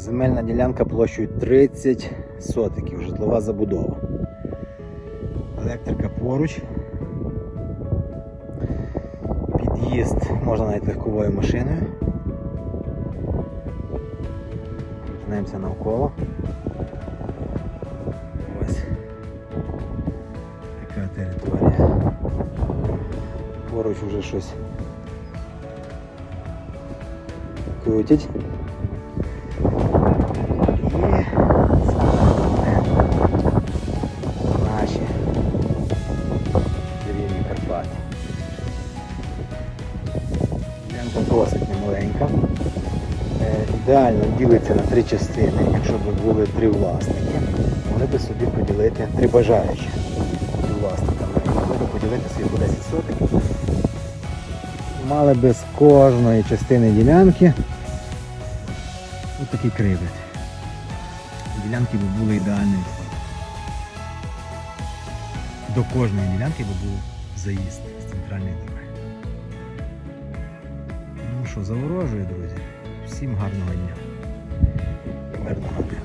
Земельна ділянка площею 30 сотиків, житлова забудова. Електрика поруч. Під'їзд можна навіть легковою машиною. Вернемося навколо. Ось така територія. Поруч вже щось крутять. Ділянка досить немаленька. Е, Ідеально ділиться на три частини. Якщо б були три власники, могли б собі поділити три бажаючі власниками. Могли б поділити собі по 10 соток. Мали би з кожної частини ділянки ось такий. Ділянки б були ідеальним. До кожної ділянки би був заїзд з центральної дороги. Що, заворожує, друзі. Всім гарного дня. Мирного дня.